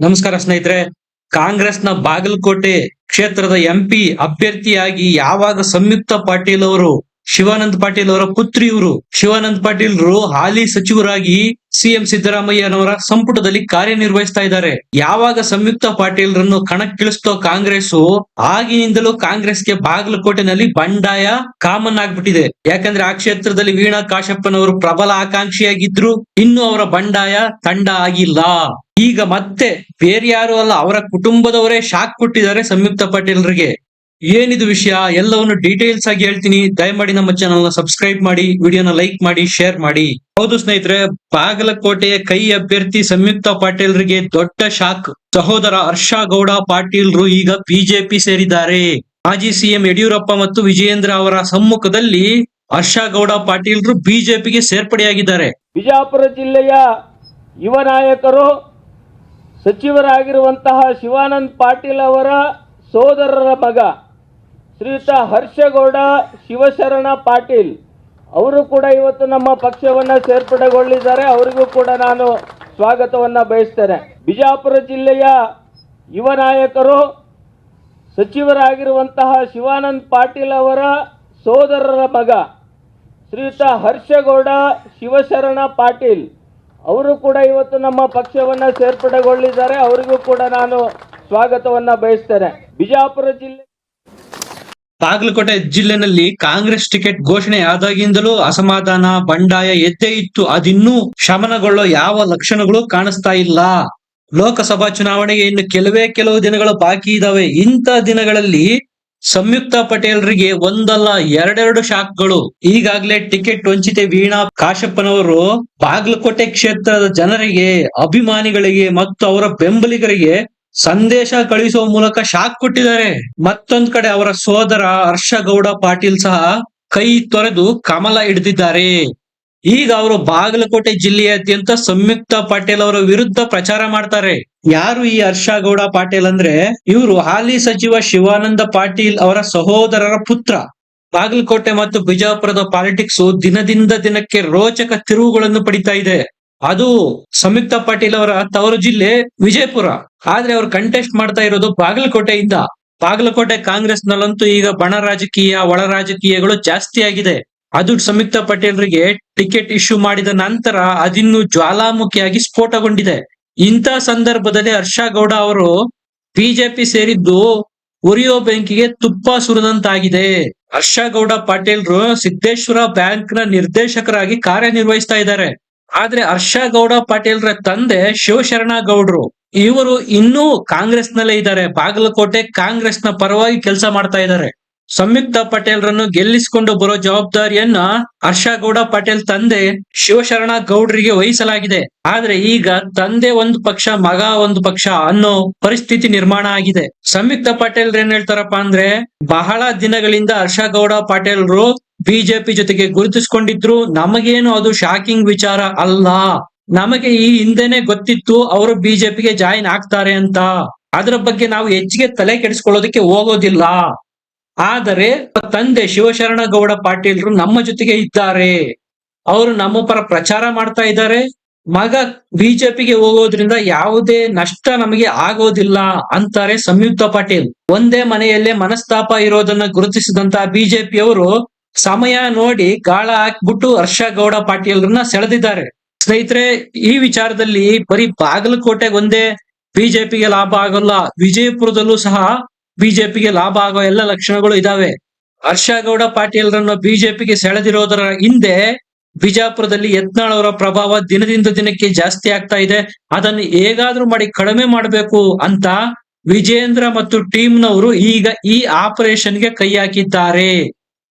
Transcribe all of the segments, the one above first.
ನಮಸ್ಕಾರ ಸ್ನೇಹಿತರೆ. ಕಾಂಗ್ರೆಸ್ನ ಬಾಗಲಕೋಟೆ ಕ್ಷೇತ್ರದ ಎಂಪಿ ಅಭ್ಯರ್ಥಿಯಾಗಿ ಯಾವಾಗ ಸಂಯುಕ್ತ ಪಾಟೀಲ್ ಅವರು, ಶಿವಾನಂದ ಪಾಟೀಲ್ ಅವರ ಪುತ್ರಿಯವರು, ಶಿವಾನಂದ ಪಾಟೀಲ್ರು ಹಾಲಿ ಸಚಿವರಾಗಿ ಸಿಎಂ ಸಿದ್ದರಾಮಯ್ಯನವರ ಸಂಪುಟದಲ್ಲಿ ಕಾರ್ಯನಿರ್ವಹಿಸ್ತಾ ಇದ್ದಾರೆ. ಯಾವಾಗ ಸಂಯುಕ್ತ ಪಾಟೀಲ್ರನ್ನು ಕಣಕ್ಕಿಳಿಸ್ತೋ ಕಾಂಗ್ರೆಸ್ ಆಗಿನಿಂದಲೂ ಕಾಂಗ್ರೆಸ್ಗೆ ಬಾಗಲಕೋಟೆನಲ್ಲಿ ಬಂಡಾಯ ಕಾಮನ್ ಆಗ್ಬಿಟ್ಟಿದೆ. ಯಾಕಂದ್ರೆ ಆ ಕ್ಷೇತ್ರದಲ್ಲಿ ವೀಣಾ ಕಾಶಪ್ಪನವರು ಪ್ರಬಲ ಆಕಾಂಕ್ಷಿಯಾಗಿದ್ರು, ಇನ್ನು ಅವರ ಬಂಡಾಯ ತಂಡ ಆಗಿಲ್ಲ. ಈಗ ಮತ್ತೆ ಬೇರೆ ಯಾರು ಅಲ್ಲ, ಅವರ ಕುಟುಂಬದವರೇ ಶಾಕ್ ಕೊಟ್ಟಿದ್ದಾರೆ ಸಂಯುಕ್ತ ಪಾಟೀಲ್ರಿಗೆ. ಏನಿದು ವಿಷಯ ಎಲ್ಲವನ್ನು ಡೀಟೇಲ್ಸ್ ಆಗಿ ಹೇಳ್ತೀನಿ. ದಯಮಾಡಿ ನಮ್ಮ ಚಾನಲ್ನ ಸಬ್ಸ್ಕ್ರೈಬ್ ಮಾಡಿ ವಿಡಿಯೋನ ಲೈಕ್ ಮಾಡಿ ಶೇರ್ ಮಾಡಿ. ಹೌದು ಸ್ನೇಹಿತರೆ, ಬಾಗಲಕೋಟೆಯ ಕೈ ಅಭ್ಯರ್ಥಿ ಸಂಯುಕ್ತ ಪಾಟೀಲ್ರಿಗೆ ದೊಡ್ಡ ಶಾಕ್ ಸಹೋದರ ಹರ್ಷ ಗೌಡ, ಪಾಟೀಲ್ರು ಈಗ ಬಿಜೆಪಿ ಸೇರಿದ್ದಾರೆ. ಮಾಜಿ ಸಿಎಂ ಯಡಿಯೂರಪ್ಪ ಮತ್ತು ವಿಜಯೇಂದ್ರ ಅವರ ಸಮ್ಮುಖದಲ್ಲಿ ಹರ್ಷ ಗೌಡ, ಪಾಟೀಲ್ರು ಬಿಜೆಪಿಗೆ ಸೇರ್ಪಡೆಯಾಗಿದ್ದಾರೆ. ಬಿಜಾಪುರ ಜಿಲ್ಲೆಯ ಯುವ ನಾಯಕರು, ಸಚಿವರಾಗಿರುವಂತಹ ಶಿವಾನಂದ್ ಪಾಟೀಲ್ ಅವರ ಸೋದರರ ಮಗ ಶ್ರೀಯುತ ಹರ್ಷಗೌಡ ಶಿವಶರಣ ಪಾಟೀಲ್, ಅವರು ಕೂಡ ಇವತ್ತು ನಮ್ಮ ಪಕ್ಷವನ್ನು ಸೇರ್ಪಡೆಗೊಳ್ಳಿದ್ದಾರೆ. ಅವರಿಗೂ ಕೂಡ ನಾನು ಸ್ವಾಗತವನ್ನು ಬಯಸ್ತೇನೆ. ಬಿಜಾಪುರ ಜಿಲ್ಲೆಯ ಯುವ ನಾಯಕರು, ಸಚಿವರಾಗಿರುವಂತಹ ಶಿವಾನಂದ್ ಪಾಟೀಲ್ ಅವರ ಸೋದರರ ಮಗ ಶ್ರೀಯುತ ಹರ್ಷಗೌಡ ಶಿವಶರಣ ಪಾಟೀಲ್, ಅವರು ಕೂಡ ಇವತ್ತು ನಮ್ಮ ಪಕ್ಷವನ್ನು ಸೇರ್ಪಡೆಗೊಳ್ಳಿದ್ದಾರೆ. ಅವರಿಗೂ ಕೂಡ ನಾನು ಸ್ವಾಗತವನ್ನು ಬಯಸ್ತೇನೆ. ಬಿಜಾಪುರ ಜಿಲ್ಲೆ ಬಾಗಲಕೋಟೆ ಜಿಲ್ಲೆನಲ್ಲಿ ಕಾಂಗ್ರೆಸ್ ಟಿಕೆಟ್ ಘೋಷಣೆ ಆದಾಗಿಂದಲೂ ಅಸಮಾಧಾನ, ಬಂಡಾಯ ಎದ್ದೇ ಇತ್ತು. ಅದಿನ್ನೂ ಶಮನಗೊಳ್ಳೋ ಯಾವ ಲಕ್ಷಣಗಳು ಕಾಣಿಸ್ತಾ ಇಲ್ಲ. ಲೋಕಸಭಾ ಚುನಾವಣೆಗೆ ಇನ್ನು ಕೆಲವೇ ಕೆಲವು ದಿನಗಳು ಬಾಕಿ ಇದಾವೆ. ಇಂಥ ದಿನಗಳಲ್ಲಿ ಸಂಯುಕ್ತ ಪಟೇಲ್ರಿಗೆ ಒಂದಲ್ಲ ಎರಡೆರಡು ಶಾಕ್ಗಳು. ಈಗಾಗಲೇ ಟಿಕೆಟ್ ವಂಚಿತೆ ವೀಣಾ ಕಾಶಪ್ಪನವರು ಬಾಗಲಕೋಟೆ ಕ್ಷೇತ್ರದ ಜನರಿಗೆ, ಅಭಿಮಾನಿಗಳಿಗೆ ಮತ್ತು ಅವರ ಬೆಂಬಲಿಗರಿಗೆ ಸಂದೇಶ ಕಳಿಸುವ ಮೂಲಕ ಶಾಕ್ ಕೊಟ್ಟಿದ್ದಾರೆ. ಮತ್ತೊಂದ್ ಕಡೆ ಅವರ ಸೋದರ ಹರ್ಷಗೌಡ ಪಾಟೀಲ್ ಸಹ ಕೈ ತೊರೆದು ಕಮಲ ಹಿಡಿದಿದ್ದಾರೆ. ಈಗ ಅವರು ಬಾಗಲಕೋಟೆ ಜಿಲ್ಲೆಯಾದ್ಯಂತ ಸಂಯುಕ್ತ ಪಾಟೀಲ್ ಅವರ ವಿರುದ್ಧ ಪ್ರಚಾರ ಮಾಡ್ತಾರೆ. ಯಾರು ಈ ಹರ್ಷಗೌಡ ಪಾಟೀಲ್ ಅಂದ್ರೆ? ಇವರು ಹಾಲಿ ಸಚಿವ ಶಿವಾನಂದ ಪಾಟೀಲ್ ಅವರ ಸಹೋದರರ ಪುತ್ರ. ಬಾಗಲಕೋಟೆ ಮತ್ತು ಬಿಜಾಪುರದ ಪಾಲಿಟಿಕ್ಸ್ ದಿನದಿಂದ ದಿನಕ್ಕೆ ರೋಚಕ ತಿರುವುಗಳನ್ನು ಪಡಿತಾ ಇದೆ. ಅದು ಸಂಯುಕ್ತ ಪಾಟೀಲ್ ಅವರ ತವರು ಜಿಲ್ಲೆ ವಿಜಯಪುರ. ಆದ್ರೆ ಅವ್ರು ಕಂಟೆಸ್ಟ್ ಮಾಡ್ತಾ ಇರೋದು ಬಾಗಲಕೋಟೆಯಿಂದ. ಬಾಗಲಕೋಟೆ ಕಾಂಗ್ರೆಸ್ ನಲ್ಲಂತೂ ಈಗ ಬಣ ರಾಜಕೀಯ, ಒಳ ರಾಜಕೀಯಗಳು ಜಾಸ್ತಿ ಆಗಿದೆ. ಅದು ಸಂಯುಕ್ತ ಪಟೇಲ್ರಿಗೆ ಟಿಕೆಟ್ ಇಶ್ಯೂ ಮಾಡಿದ ನಂತರ ಅದಿನ್ನು ಜ್ವಾಲಾಮುಖಿಯಾಗಿ ಸ್ಫೋಟಗೊಂಡಿದೆ. ಇಂಥ ಸಂದರ್ಭದಲ್ಲಿ ಹರ್ಷ ಗೌಡ ಅವರು ಬಿಜೆಪಿ ಸೇರಿದ್ದು ಉರಿಯೋ ಬ್ಯಾಂಕಿಗೆ ತುಪ್ಪ ಸುರಿದಂತಾಗಿದೆ. ಹರ್ಷ ಗೌಡ ಪಾಟೀಲ್ರು ಸಿದ್ದೇಶ್ವರ ಬ್ಯಾಂಕ್ನ ನಿರ್ದೇಶಕರಾಗಿ ಕಾರ್ಯನಿರ್ವಹಿಸ್ತಾ ಇದ್ದಾರೆ. ಆದ್ರೆ ಹರ್ಷ ಗೌಡ ಪಾಟೀಲ್ರ ತಂದೆ ಶಿವಶರಣ ಗೌಡ್ರು, ಇವರು ಇನ್ನೂ ಕಾಂಗ್ರೆಸ್ ನಲ್ಲೇ ಇದ್ದಾರೆ. ಬಾಗಲಕೋಟೆ ಕಾಂಗ್ರೆಸ್ನ ಪರವಾಗಿ ಕೆಲಸ ಮಾಡ್ತಾ ಇದ್ದಾರೆ. ಸಂಯುಕ್ತ ಪಟೇಲ್ರನ್ನು ಗೆಲ್ಲಿಸಿಕೊಂಡು ಬರೋ ಜವಾಬ್ದಾರಿಯನ್ನ ಹರ್ಷ ಗೌಡ ಪಾಟೇಲ್ ತಂದೆ ಶಿವಶರಣ ಗೌಡ್ರಿಗೆ ವಹಿಸಲಾಗಿದೆ. ಆದ್ರೆ ಈಗ ತಂದೆ ಒಂದು ಪಕ್ಷ, ಮಗ ಒಂದು ಪಕ್ಷ ಅನ್ನೋ ಪರಿಸ್ಥಿತಿ ನಿರ್ಮಾಣ ಆಗಿದೆ. ಸಂಯುಕ್ತ ಪಟೇಲ್ ಏನ್ ಹೇಳ್ತಾರಪ್ಪ ಅಂದ್ರೆ ಬಹಳ ದಿನಗಳಿಂದ ಹರ್ಷ ಗೌಡ ಪಾಟೀಲ್ರು ಬಿಜೆಪಿ ಜೊತೆಗೆ ಗುರುತಿಸ್ಕೊಂಡಿದ್ರು. ನಮಗೇನು ಅದು ಶಾಕಿಂಗ್ ವಿಚಾರ ಅಲ್ಲ. ನಮಗೆ ಈ ಹಿಂದೆನೆ ಗೊತ್ತಿತ್ತು ಅವರು ಬಿಜೆಪಿಗೆ ಜಾಯಿನ್ ಆಗ್ತಾರೆ ಅಂತ. ಅದರ ಬಗ್ಗೆ ನಾವು ಹೆಚ್ಚಿಗೆ ತಲೆ ಕೆಡಿಸ್ಕೊಳ್ಳೋದಕ್ಕೆ ಹೋಗೋದಿಲ್ಲ. ಆದರೆ ತಂದೆ ಶಿವಶರಣ ಗೌಡ ಪಾಟೀಲ್ರು ನಮ್ಮ ಜೊತೆಗೆ ಇದ್ದಾರೆ. ಅವರು ನಮ್ಮ ಪರ ಪ್ರಚಾರ ಮಾಡ್ತಾ ಇದ್ದಾರೆ. ಮಗ ಬಿಜೆಪಿಗೆ ಹೋಗೋದ್ರಿಂದ ಯಾವುದೇ ನಷ್ಟ ನಮಗೆ ಆಗೋದಿಲ್ಲ ಅಂತಾರೆ ಸಂಯುಕ್ತ ಪಾಟೀಲ್. ಒಂದೇ ಮನೆಯಲ್ಲೇ ಮನಸ್ತಾಪ ಇರೋದನ್ನ ಗುರುತಿಸಿದಂತ ಬಿಜೆಪಿಯವರು ಸಮಯ ನೋಡಿ ಗಾಳ ಹಾಕ್ಬಿಟ್ಟು ಹರ್ಷ ಗೌಡ ಪಾಟೀಲ್ರನ್ನ ಸೆಳೆದಿದ್ದಾರೆ. ಸ್ನೇಹಿತರೆ, ಈ ವಿಚಾರದಲ್ಲಿ ಬರೀ ಬಾಗಲಕೋಟೆಗೆ ಒಂದೇ ಬಿಜೆಪಿಗೆ ಲಾಭ ಆಗೋಲ್ಲ, ವಿಜಯಪುರದಲ್ಲೂ ಸಹ ಬಿಜೆಪಿಗೆ ಲಾಭ ಆಗೋ ಎಲ್ಲ ಲಕ್ಷಣಗಳು ಇದಾವೆ. ಹರ್ಷಗೌಡ ಪಾಟೀಲ್ರನ್ನು ಬಿಜೆಪಿಗೆ ಸೆಳೆದಿರೋದರ ಹಿಂದೆ ಬಿಜಾಪುರದಲ್ಲಿ ಯತ್ನಾಳ್ ಅವರ ಪ್ರಭಾವ ದಿನದಿಂದ ದಿನಕ್ಕೆ ಜಾಸ್ತಿ ಆಗ್ತಾ ಇದೆ. ಅದನ್ನು ಹೇಗಾದ್ರೂ ಮಾಡಿ ಕಡಿಮೆ ಮಾಡಬೇಕು ಅಂತ ವಿಜೇಂದ್ರ ಮತ್ತು ಟೀಮ್ನವರು ಈಗ ಈ ಆಪರೇಷನ್ಗೆ ಕೈ ಹಾಕಿದ್ದಾರೆ.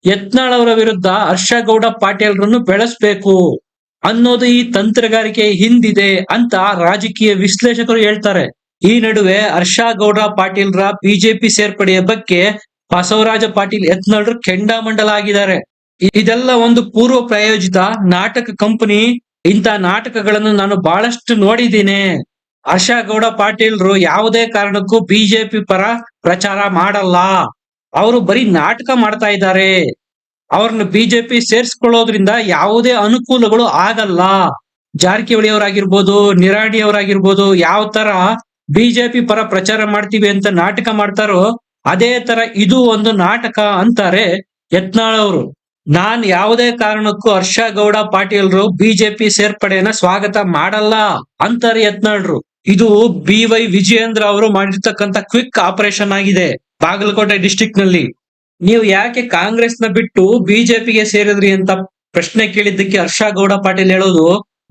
ಯತ್ನಾಳ್ ಅವರ ವಿರುದ್ಧ ಹರ್ಷಗೌಡ ಪಾಟೀಲ್ರನ್ನು ಬೆಳೆಸ್ಬೇಕು ಅನ್ನೋದು ಈ ತಂತ್ರಗಾರಿಕೆ ಹಿಂದಿದೆ ಅಂತ ರಾಜಕೀಯ ವಿಶ್ಲೇಷಕರು ಹೇಳ್ತಾರೆ. ಈ ನಡುವೆ ಹರ್ಷ ಗೌಡ ಪಾಟೀಲ್ರ ಬಿಜೆಪಿ ಸೇರ್ಪಡೆಯ ಬಗ್ಗೆ ಬಸವರಾಜ ಪಾಟೀಲ್ ಯತ್ನಾಳ್ರು ಕೆಂಡಾಮಂಡಲ ಆಗಿದ್ದಾರೆ. ಇದೆಲ್ಲ ಒಂದು ಪೂರ್ವ ಪ್ರಾಯೋಜಿತ ನಾಟಕ ಕಂಪನಿ. ಇಂಥ ನಾಟಕಗಳನ್ನು ನಾನು ಬಹಳಷ್ಟು ನೋಡಿದ್ದೀನಿ. ಹರ್ಷ ಗೌಡ ಪಾಟೀಲ್ರು ಯಾವುದೇ ಕಾರಣಕ್ಕೂ ಬಿಜೆಪಿ ಪರ ಪ್ರಚಾರ ಮಾಡಲ್ಲ. ಅವರು ಬರೀ ನಾಟಕ ಮಾಡ್ತಾ ಇದ್ದಾರೆ. ಅವ್ರನ್ನ ಬಿಜೆಪಿ ಸೇರ್ಸ್ಕೊಳ್ಳೋದ್ರಿಂದ ಯಾವುದೇ ಅನುಕೂಲಗಳು ಆಗಲ್ಲ. ಜಾರಕಿಹೊಳಿ ಅವರಾಗಿರ್ಬೋದು ನಿರಾಣಿ ಅವರಾಗಿರ್ಬೋದು ಯಾವ ತರ ಬಿಜೆಪಿ ಪರ ಪ್ರಚಾರ ಮಾಡ್ತೀವಿ ಅಂತ ನಾಟಕ ಮಾಡ್ತಾರೋ, ಅದೇ ತರ ಇದು ಒಂದು ನಾಟಕ ಅಂತಾರೆ ಯತ್ನಾಳ್ ಅವರು. ನಾನ್ ಯಾವುದೇ ಕಾರಣಕ್ಕೂ ಹರ್ಷ ಗೌಡ ಪಾಟೀಲ್ರು ಬಿಜೆಪಿ ಸೇರ್ಪಡೆಯನ್ನ ಸ್ವಾಗತ ಮಾಡಲ್ಲ ಅಂತಾರೆ ಯತ್ನಾಳ್ರು. ಇದು ಬಿ ವೈ ವಿಜಯೇಂದ್ರ ಅವರು ಮಾಡಿರ್ತಕ್ಕಂಥ ಕ್ವಿಕ್ ಆಪರೇಷನ್ ಆಗಿದೆ ಬಾಗಲಕೋಟೆ ಡಿಸ್ಟಿಕ್ನಲ್ಲಿ ನೀವು ಯಾಕೆ ಕಾಂಗ್ರೆಸ್ನ ಬಿಟ್ಟು ಬಿಜೆಪಿಗೆ ಸೇರಿದ್ರಿ ಅಂತ ಪ್ರಶ್ನೆ ಕೇಳಿದ್ದಕ್ಕೆ ಹರ್ಷ ಗೌಡ ಪಾಟೀಲ್ ಹೇಳೋದು,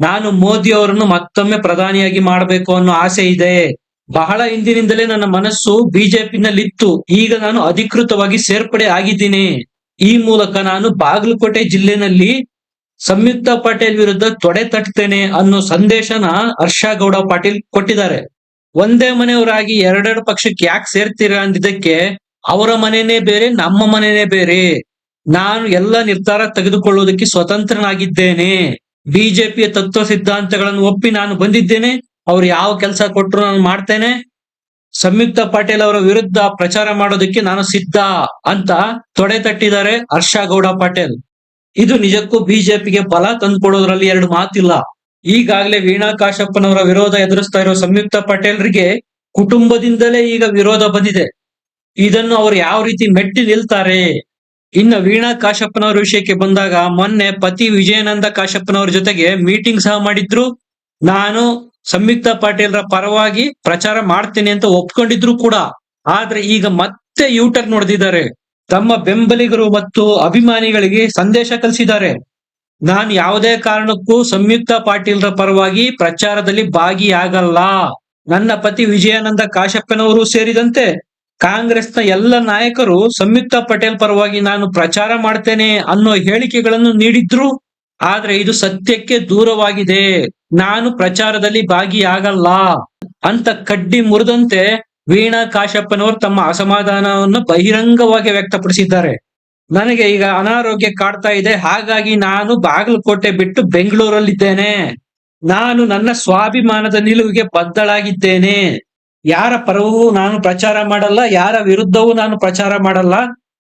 ನಾನು ಮೋದಿ ಅವರನ್ನು ಮತ್ತೊಮ್ಮೆ ಪ್ರಧಾನಿಯಾಗಿ ಮಾಡಬೇಕು ಅನ್ನೋ ಆಸೆ ಇದೆ. ಬಹಳ ಹಿಂದಿನಿಂದಲೇ ನನ್ನ ಮನಸ್ಸು ಬಿಜೆಪಿನಲ್ಲಿತ್ತು. ಈಗ ನಾನು ಅಧಿಕೃತವಾಗಿ ಸೇರ್ಪಡೆ ಆಗಿದ್ದೀನಿ. ಈ ಮೂಲಕ ನಾನು ಬಾಗಲಕೋಟೆ ಜಿಲ್ಲೆನಲ್ಲಿ ಸಂಯುಕ್ತ ಪಾಟೀಲ್ ವಿರುದ್ಧ ತೊಡೆ ತಟ್ತೇನೆ ಅನ್ನೋ ಸಂದೇಶನ ಹರ್ಷ ಗೌಡ ಪಾಟೀಲ್ ಕೊಟ್ಟಿದ್ದಾರೆ. ಒಂದೇ ಮನೆಯವರಾಗಿ ಎರಡೆರಡು ಪಕ್ಷಕ್ಕೆ ಯಾಕೆ ಸೇರ್ತೀರಾ ಅಂದಿದ್ದಕ್ಕೆ ಅವರ ಮನೆನೇ ಬೇರೆ, ನಮ್ಮ ಮನೆನೇ ಬೇರೆ. ನಾನು ಎಲ್ಲ ನಿರ್ಧಾರ ತೆಗೆದುಕೊಳ್ಳುವುದಕ್ಕೆ ಸ್ವತಂತ್ರನಾಗಿದ್ದೇನೆ. ಬಿಜೆಪಿಯ ತತ್ವ ಸಿದ್ಧಾಂತಗಳನ್ನು ಒಪ್ಪಿ ನಾನು ಬಂದಿದ್ದೇನೆ. ಅವ್ರು ಯಾವ ಕೆಲಸ ಕೊಟ್ಟರು ನಾನು ಮಾಡ್ತೇನೆ. ಸಂಯುಕ್ತ ಪಾಟೀಲ್ ಅವರ ವಿರುದ್ಧ ಪ್ರಚಾರ ಮಾಡೋದಕ್ಕೆ ನಾನು ಸಿದ್ಧ ಅಂತ ತೊಡೆ ತಟ್ಟಿದ್ದಾರೆ ಹರ್ಷ ಗೌಡ ಪಾಟೀಲ್. ಇದು ನಿಜಕ್ಕೂ ಬಿಜೆಪಿಗೆ ಬಲ ತಂದುಕೊಡೋದ್ರಲ್ಲಿ ಎರಡು ಮಾತಿಲ್ಲ. ಈಗಾಗಲೇ ವೀಣಾ ಕಾಶಪ್ಪನವರ ವಿರೋಧ ಎದುರಿಸ್ತಾ ಇರೋ ಸಂಯುಕ್ತ ಪಟೇಲ್ರಿಗೆ ಕುಟುಂಬದಿಂದಲೇ ಈಗ ವಿರೋಧ ಬಂದಿದೆ. ಇದನ್ನು ಅವರು ಯಾವ ರೀತಿ ಮೆಟ್ಟಿ ನಿಲ್ತಾರೆ? ಇನ್ನು ವೀಣಾ ಕಾಶಪ್ಪನವರ ವಿಷಯಕ್ಕೆ ಬಂದಾಗ ಮೊನ್ನೆ ಪತಿ ವಿಜಯನಂದ ಕಾಶಪ್ಪನವರ ಜೊತೆಗೆ ಮೀಟಿಂಗ್ ಸಹ ಮಾಡಿದ್ರು. ನಾನು ಸಂಯುಕ್ತ ಪಾಟೀಲ್ರ ಪರವಾಗಿ ಪ್ರಚಾರ ಮಾಡ್ತೇನೆ ಅಂತ ಒಪ್ಕೊಂಡಿದ್ರು ಕೂಡ. ಆದ್ರೆ ಈಗ ಮತ್ತೆ ಯೂಟರ್ ನೋಡ್ದಿದ್ದಾರೆ ತಮ್ಮ ಬೆಂಬಲಿಗರು ಮತ್ತು ಅಭಿಮಾನಿಗಳಿಗೆ ಸಂದೇಶ ಕಲಿಸಿದ್ದಾರೆ. ನಾನು ಯಾವುದೇ ಕಾರಣಕ್ಕೂ ಸಂಯುಕ್ತ ಪಾಟೀಲ್ರ ಪರವಾಗಿ ಪ್ರಚಾರದಲ್ಲಿ ಭಾಗಿಯಾಗಲ್ಲ. ನನ್ನ ಪತಿ ವಿಜಯಾನಂದ ಕಾಶಪ್ಪನವರು ಸೇರಿದಂತೆ ಕಾಂಗ್ರೆಸ್ನ ಎಲ್ಲ ನಾಯಕರು ಸಂಯುಕ್ತ ಪಟೇಲ್ ಪರವಾಗಿ ನಾನು ಪ್ರಚಾರ ಮಾಡ್ತೇನೆ ಅನ್ನೋ ಹೇಳಿಕೆಗಳನ್ನು ನೀಡಿದ್ರು. ಆದ್ರೆ ಇದು ಸತ್ಯಕ್ಕೆ ದೂರವಾಗಿದೆ. ನಾನು ಪ್ರಚಾರದಲ್ಲಿ ಭಾಗಿಯಾಗಲ್ಲ. ಅಂತ ಕಡ್ಡಿ ಮುರಿದಂತೆ ವೀಣಾ ಕಾಶಪ್ಪನವರು ತಮ್ಮ ಅಸಮಾಧಾನವನ್ನು ಬಹಿರಂಗವಾಗಿ ವ್ಯಕ್ತಪಡಿಸಿದ್ದಾರೆ. ನನಗೆ ಈಗ ಅನಾರೋಗ್ಯ ಕಾಡ್ತಾ ಇದೆ, ಹಾಗಾಗಿ ನಾನು ಬಾಗಲಕೋಟೆ ಬಿಟ್ಟು ಬೆಂಗಳೂರಲ್ಲಿದ್ದೇನೆ. ನಾನು ನನ್ನ ಸ್ವಾಭಿಮಾನದ ನಿಲುವಿಗೆ ಬದ್ದಳಾಗಿದ್ದೇನೆ ಯಾರ ಪರವೂ ನಾನು ಪ್ರಚಾರ ಮಾಡಲ್ಲ, ಯಾರ ವಿರುದ್ಧವೂ ನಾನು ಪ್ರಚಾರ ಮಾಡಲ್ಲ,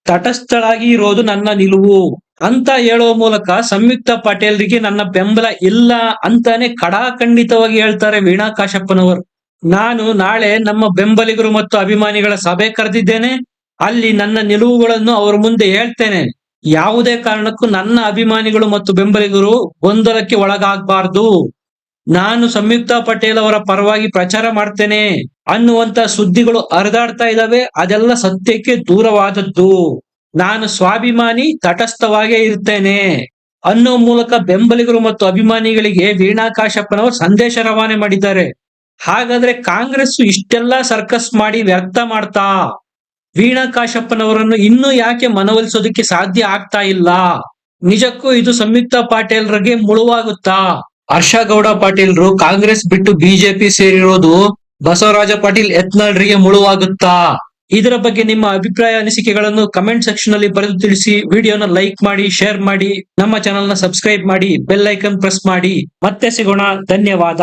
ತಟಸ್ಥಳಾಗಿ ಇರೋದು ನನ್ನ ನಿಲುವು. ಅಂತ ಹೇಳುವ ಮೂಲಕ ಸಂಯುಕ್ತ ಪಟೇಲ್ರಿಗೆ ನನ್ನ ಬೆಂಬಲ ಇಲ್ಲ ಅಂತಾನೆ ಕಡಾಖಂಡಿತವಾಗಿ ಹೇಳ್ತಾರೆ ವೀಣಾ ಕಾಶಪ್ಪನವರು. ನಾನು ನಾಳೆ ನಮ್ಮ ಬೆಂಬಲಿಗರು ಮತ್ತು ಅಭಿಮಾನಿಗಳ ಸಭೆ ಕರೆದಿದ್ದೇನೆ. ಅಲ್ಲಿ ನನ್ನ ನಿಲುವುಗಳನ್ನು ಅವರ ಮುಂದೆ ಹೇಳ್ತೇನೆ. ಯಾವುದೇ ಕಾರಣಕ್ಕೂ ನನ್ನ ಅಭಿಮಾನಿಗಳು ಮತ್ತು ಬೆಂಬಲಿಗರು ಗೊಂದಲಕ್ಕೆ ಒಳಗಾಗಬಾರ್ದು. ನಾನು ಸಂಯುಕ್ತ ಪಟೇಲ್ ಅವರ ಪರವಾಗಿ ಪ್ರಚಾರ ಮಾಡ್ತೇನೆ. ಅನ್ನುವಂತ ಸುದ್ದಿಗಳು ಹರಿದಾಡ್ತಾ ಇದ್ದಾವೆ. ಅದೆಲ್ಲ ಸತ್ಯಕ್ಕೆ ದೂರವಾದದ್ದು. ನಾನು ಸ್ವಾಭಿಮಾನಿ ತಟಸ್ಥವಾಗೇ ಇರ್ತೇನೆ. ಅನ್ನೋ ಮೂಲಕ ಬೆಂಬಲಿಗರು ಮತ್ತು ಅಭಿಮಾನಿಗಳಿಗೆ ವೀಣಾ ಕಾಶಪ್ಪನವರು ಸಂದೇಶ ರವಾನೆ ಮಾಡಿದ್ದಾರೆ. ಹಾಗಾದ್ರೆ ಕಾಂಗ್ರೆಸ್ ಇಷ್ಟೆಲ್ಲ ಸರ್ಕಸ್ ಮಾಡಿ ವ್ಯರ್ಥ ಮಾಡ್ತಾ? ವೀಣಾ ಕಾಶಪ್ಪನವರನ್ನು ಇನ್ನೂ ಯಾಕೆ ಮನವೊಲಿಸೋದಕ್ಕೆ ಸಾಧ್ಯ ಆಗ್ತಾ ಇಲ್ಲ? ನಿಜಕ್ಕೂ ಇದು ಸಂಯುಕ್ತ ಪಾಟೀಲ್ರಿಗೆ ಮುಳುವಾಗುತ್ತಾ? ಹರ್ಷ ಗೌಡ ಪಾಟೀಲ್ರು ಕಾಂಗ್ರೆಸ್ ಬಿಟ್ಟು ಬಿಜೆಪಿ ಸೇರಿರೋದು ಬಸವರಾಜ ಪಾಟೀಲ್ ಯತ್ನಾಳ್ರಿಗೆ ಮುಳುವಾಗುತ್ತಾ? ಇದರ ಬಗ್ಗೆ ನಿಮ್ಮ ಅಭಿಪ್ರಾಯ ಅನಿಸಿಕೆಗಳನ್ನು ಕಮೆಂಟ್ ಸೆಕ್ಷನ್ ಅಲ್ಲಿ ಬರೆದು ತಿಳಿಸಿ, ವಿಡಿಯೋನ ಲೈಕ್ ಮಾಡಿ, ಶೇರ್ ಮಾಡಿ, ನಮ್ಮ ಚಾನೆಲ್ನ ಸಬ್ಸ್ಕ್ರೈಬ್ ಮಾಡಿ, ಬೆಲ್ ಐಕನ್ ಪ್ರೆಸ್ ಮಾಡಿ. ಮತ್ತೆ ಸಿಗೋಣ. ಧನ್ಯವಾದ.